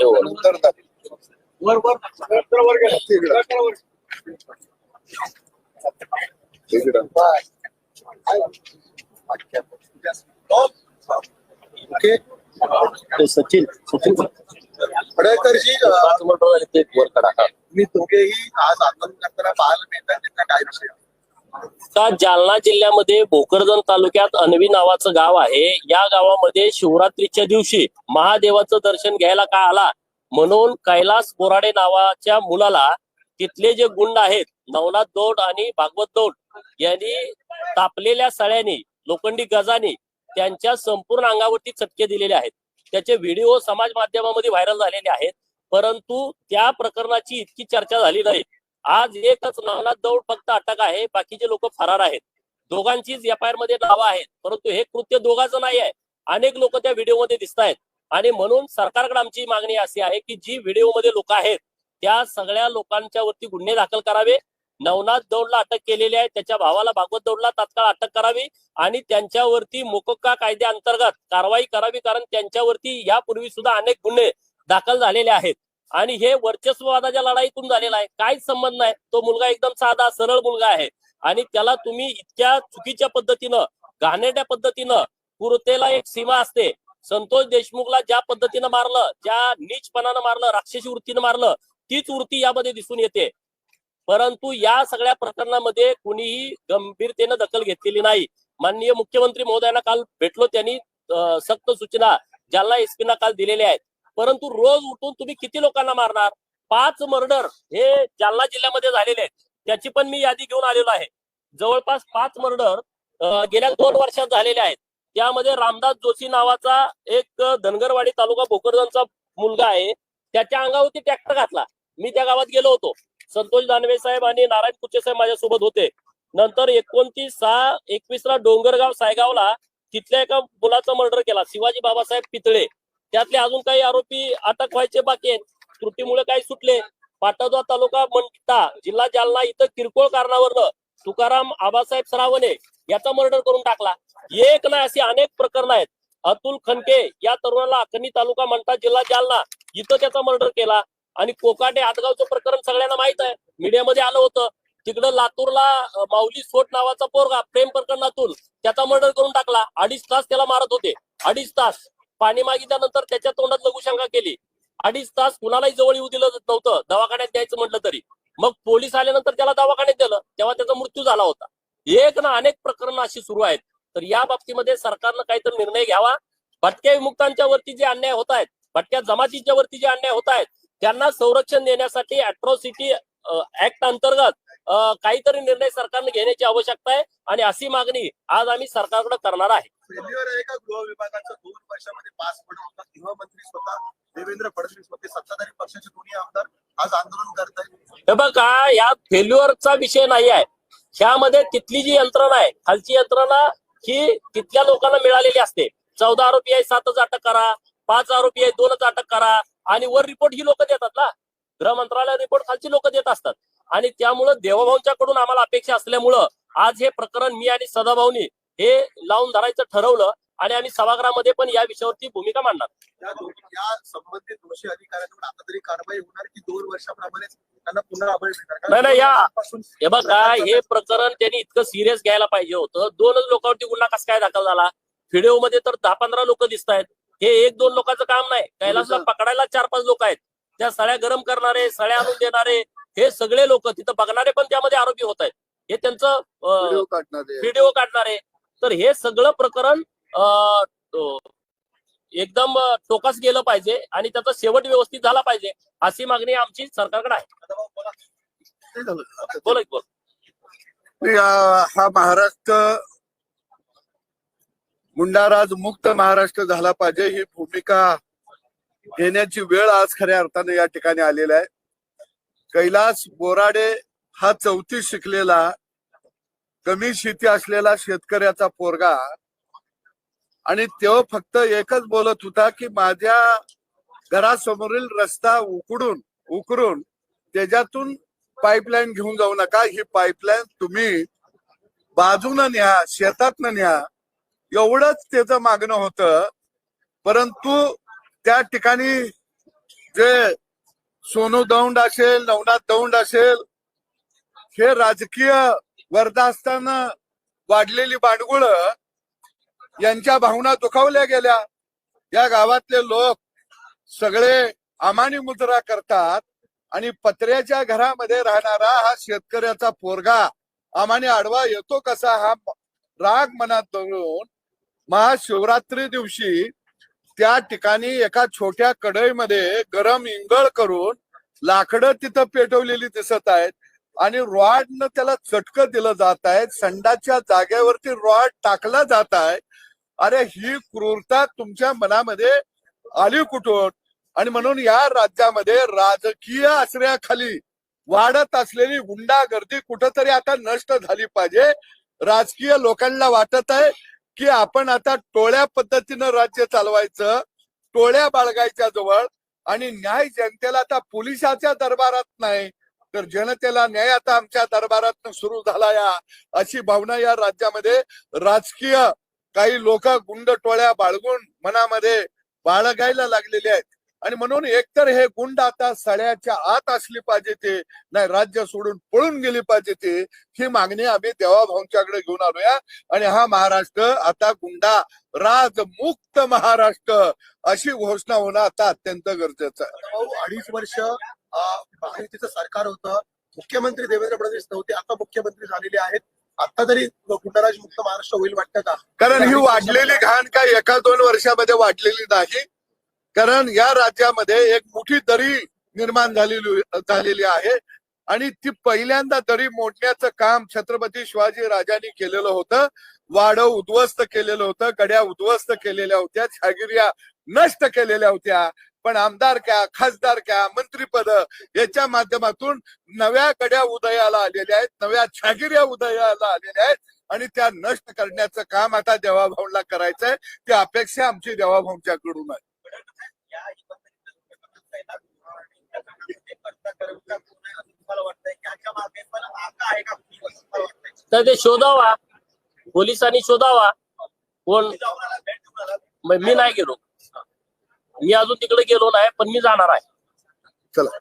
नंतर दाखव. इकडं. ओके ते सचिन सचिन फडळकरजी अं, पाच मिनिटं झाले ते वर काढा हा. मी दोघेही आज आंदोलन करताना पाहायला मिळतात त्यांचा काय विषय का जालना जिल्ह्यामध्ये भोकरदन तालुक्यात अनवी नावाचं गाव आहे. या गावामध्ये शिवरात्रीच्या दिवशी महादेवाचं दर्शन घ्यायला का आला? म्हणून कैलास बोराडे नावाच्या मुलाला तिथले जे गुंड आहेत नवनाथ दौड आणि भागवत दौड यांनी तापलेल्या सळ्यानी लोखंडी गजानी त्यांच्या संपूर्ण अंगावरती चटके दिलेले आहेत. त्याचे व्हिडिओ समाज माध्यमामध्ये व्हायरल झालेले आहेत. परंतु त्या प्रकरणाची इतकी चर्चा झाली नाही. आज एकच नवनाथ दौड फक्त अटक आहे बाकीचे लोक फरार आहेत. दोघांचीच एफ आय आरमध्ये नावं आहेत परंतु हे कृत्य दोघांचं नाही आहे. अनेक लोक त्या व्हिडिओमध्ये दिसत आहेत. आणि म्हणून सरकारकडे आमची मागणी अशी आहे की जी व्हिडिओमध्ये लोक आहेत त्या सगळ्या लोकांच्या वरती गुन्हे दाखल करावे. नवनाथ दौडला अटक केलेली आहे त्याच्या भावाला भागवत दौडला तात्काळ अटक करावी आणि त्यांच्यावरती मोकोक्का कायद्याअंतर्गत कारवाई करावी कारण त्यांच्यावरती यापूर्वी सुद्धा अनेक गुन्हे दाखल झालेले आहेत. आणि हे वर्चस्ववादाच्या लढाईतून झालेला आहे. काहीच संबंध नाही. तो मुलगा एकदम साधा सरळ मुलगा आहे. आणि त्याला तुम्ही इतक्या चुकीच्या पद्धतीनं घाणेट्या पद्धतीनं पुरतेला एक सीमा असते. संतोष देशमुखला ज्या पद्धतीनं मारलं ज्या नीचपणानं मारलं राक्षसी वृत्तीनं मारलं तीच वृत्ती यामध्ये दिसून येते. परंतु या सगळ्या प्रकरणामध्ये कुणीही गंभीरतेनं दखल घेतलेली नाही. माननीय मुख्यमंत्री महोदयांना काल भेटलो त्यांनी सक्त सूचना जालना एसपीना काल दिलेल्या आहेत. परंतु रोज उठून तुम्ही किती लोकांना मारणार? पाच मर्डर हे जालना जिल्ह्यामध्ये झालेले आहेत. त्याची पण मी यादी घेऊन आलेलो आहे. जवळपास पाच मर्डर गेल्या दोन वर्षात झालेले आहेत. त्यामध्ये रामदास जोशी नावाचा एक धनगरवाडी तालुका भोकरदनचा मुलगा आहे. त्याच्या अंगावरती ट्रॅक्टर घातला. मी त्या गावात गेलो होतो. संतोष दानवे साहेब आणि नारायण कुचे साहेब माझ्यासोबत होते. नंतर एकोणतीस सहा एकवीस ला डोंगरगाव सायगावला तिथल्या एका मुलाचा मर्डर केला. शिवाजी बाबासाहेब पितळे. त्यातले अजून काही आरोपी अटक व्हायचे बाकी आहेत. त्रुटीमुळे काही सुटले. पाटोदा तालुका म्हणता जिल्हा जालना इथं किरकोळ कारणावरनं तुकाराम आबासाहेब सरावणे याचा मर्डर करून टाकला. एक नाही अशी अनेक प्रकरण आहेत. अतुल खनके या तरुणाला अखनी तालुका म्हणता जिल्हा जालना इथं त्याचा मर्डर केला. आणि कोकाटे आतगावचं प्रकरण सगळ्यांना माहीत आहे. मीडियामध्ये आलं होतं. तिकडं लातूरला माऊली सोट नावाचा पोरगा प्रेम प्रकरणातून त्याचा मर्डर करून टाकला. अडीच तास त्याला मारत होते. अडीच तास. पाणी मागितल्यानंतर त्याच्या तोंडात लघुशंका केली. अडीच तास कुणालाही जवळ येऊ दिलं नव्हतं. दवाखान्यात द्यायचं म्हटलं तरी. मग पोलीस आल्यानंतर त्याला दवाखान्यात दिलं तेव्हा त्याचा मृत्यू झाला होता. एक ना अनेक प्रकरणं अशी सुरू आहेत. तर या बाबतीमध्ये सरकारनं काहीतरी निर्णय घ्यावा. भटक्या विमुक्तांच्या वरती जे अन्याय होत आहेत भटक्या जमातीच्या वरती जे अन्याय होत आहेत त्यांना संरक्षण देण्यासाठी अट्रॉसिटी ऍक्ट अंतर्गत काहीतरी निर्णय सरकारने घेण्याची आवश्यकता आहे. आणि अशी मागणी आज आम्ही सरकारकडे करणार आहे. फेल्युअर आहे का? गृह विभागाचं दोन वर्षामध्ये पास पडत होता. गृहमंत्री स्वतः देवेंद्र फडणवीस होते. सत्ताधारी पक्षाचे दोन्ही आमदार आज आंदोलन करत आहेत हे बघा या फेल्युअरचा विषय नाही आहे ह्यामध्ये तिथली जी यंत्रणा आहे खालची यंत्रणा ही तिथल्या लोकांना मिळालेली असते. चौदा आरोपी आहे सातच अटक करा. पाच आरोपी आहे दोनच अटक करा. आणि वर रिपोर्ट ही लोक देतात ना? गृह मंत्रालय रिपोर्ट खालची लोक देत असतात. आणि त्यामुळं देवभाऊंच्याकडून आम्हाला अपेक्षा असल्यामुळं आज हे प्रकरण मी आणि सदाभाऊनी हे लावून धरायचं ठरवलं आणि आम्ही सभागृहामध्ये पण या विषयावरती भूमिका मांडणार. या संबंधित दोषी अधिकाऱ्यांवर आता तरी कारवाई होणार की दोन वर्षाप्रमाणेच त्यांना पुन्हा अभय मिळणार कारण नाही, नाही, या- हे बघा हे प्रकरण त्यांनी इतकं सिरियस घ्यायला पाहिजे होतं. दोनच लोकांवरती गुन्हा कसा काय दाखल झाला? व्हिडिओमध्ये तर दहा पंधरा लोक दिसत आहेत. हे एक दोन लोकांचं काम नाही. कैलासला पकडायला चार पाच लोक आहेत. त्या सळ्या गरम करणारे सळ्या आणून देणारे हे सगळे लोक तिथं बघणारे पण त्यामध्ये आरोपी होत आहेत. हे त्यांचं व्हिडिओ काढणारे. तर हे सगळं प्रकरण एकदम टोकास गेलं पाहिजे आणि त्याचा शेवट व्यवस्थित झाला पाहिजे अशी मागणी आमची सरकारकडे आहे. बोला बोल. हा महाराष्ट्र गुंडाराज मुक्त महाराष्ट्र झाला पाहिजे ही भूमिका घेण्याची वेळ आज खऱ्या अर्थाने या ठिकाणी आलेला आहे. कैलास बोराडे हा चौथी शिकलेला कमी शेती असलेला शेतकऱ्याचा पोरगा. आणि तो फक्त एकच बोलत होता की माझ्या घरासमोरील रस्ता उकडून उकरून त्याच्यातून पाईपलाईन घेऊन जाऊ नका. ही पाईपलाईन तुम्ही बाजूनं न्या शेतातनं न्या. एवढंच त्याचं मागणं होतं. परंतु त्या ठिकाणी जे सोनू दौंड असेल नवनाथ दौंड असेल हे राजकीय वर्धा असताना वाढलेली बांडगुळ यांच्या भावना दुखावल्या गेल्या. या गावातले लोक सगळे अमानी मुद्रा करतात आणि पत्र्याच्या घरामध्ये राहणारा हा शेतकऱ्याचा पोरगा आम्हाने आडवा येतो कसा हा राग मनात धरून महाशिवरात्री दिवशी त्या ठिकाणी एका छोट्या कढईमध्ये गरम इंगळ करून लाकडं तिथं पेटवलेली दिसत आहेत. आणि रॉडनं त्याला चटकं दिलं जात आहे. संडाच्या जागेवरती रॉड टाकला जात आहे. अरे ही क्रूरता तुमच्या मनामध्ये आली कुठून? आणि म्हणून या राज्यामध्ये राजकीय आश्रयाखाली वाढत असलेली गुंडागर्दी कुठंतरी आता नष्ट झाली पाहिजे. राजकीय लोकांना वाटत आहे की आपण आता टोळ्या पद्धतीनं राज्य चालवायचं टोळ्या बाळगायच्या जवळ. आणि न्याय जनतेला आता पोलिसाच्या दरबारात नाही. तर जनतेला न्याय आता आमच्या दरबारात सुरू झाला या अशी भावना या राज्यामध्ये. राजकीय काही लोक गुंड टोळ्या बाळगून मनामध्ये बाळगायला लागलेले आहेत. आणि म्हणून एकतर हे गुंड आता सळ्याच्या आत असली पाहिजे ते नाही राज्य सोडून पळून गेली पाहिजे ते ही मागणी आम्ही देवाभाऊंच्याकडे घेऊन आलोया. आणि हा महाराष्ट्र आता गुंडा राजमुक्त महाराष्ट्र अशी घोषणा होणं आता अत्यंत गरजेचं आहे. भाऊ अडीच वर्ष महायुतीचं सरकार होतं. मुख्यमंत्री देवेंद्र फडणवीस नव्हते. आता मुख्यमंत्री झालेले आहेत. आता तरी गुंडराज मुक्त महाराष्ट्र होईल वाटतं का? कारण ही वाढलेली घाण काय एका दोन वर्षामध्ये वाढलेली नाही. कारण या राज्यामध्ये एक मोठी दरी निर्माण झालेली झालेली आहे. आणि ती पहिल्यांदा दरी मोडण्याचं काम छत्रपती शिवाजी राजांनी केलेलं होतं. वाडं उद्ध्वस्त केलेलं होतं. गड्या उद्ध्वस्त केलेल्या होत्या. छागिर्या नष्ट केलेल्या होत्या. पण आमदार क्या खासदार क्या मंत्रीपद याच्या माध्यमातून नव्या गड्या उदयाला आलेल्या आहेत नव्या छागिर्या उदयाला आलेल्या आहेत आणि त्या नष्ट करण्याचं काम आता देवाभाऊंना करायचं आहे ती अपेक्षा आमची देवाभाऊंच्याकडून आहे. तर ते शोधावा पोलिसांनी शोधावा. कोण? मी नाही गेलो. मी अजून तिकडे गेलो नाही पण मी जाणार आहे. चला.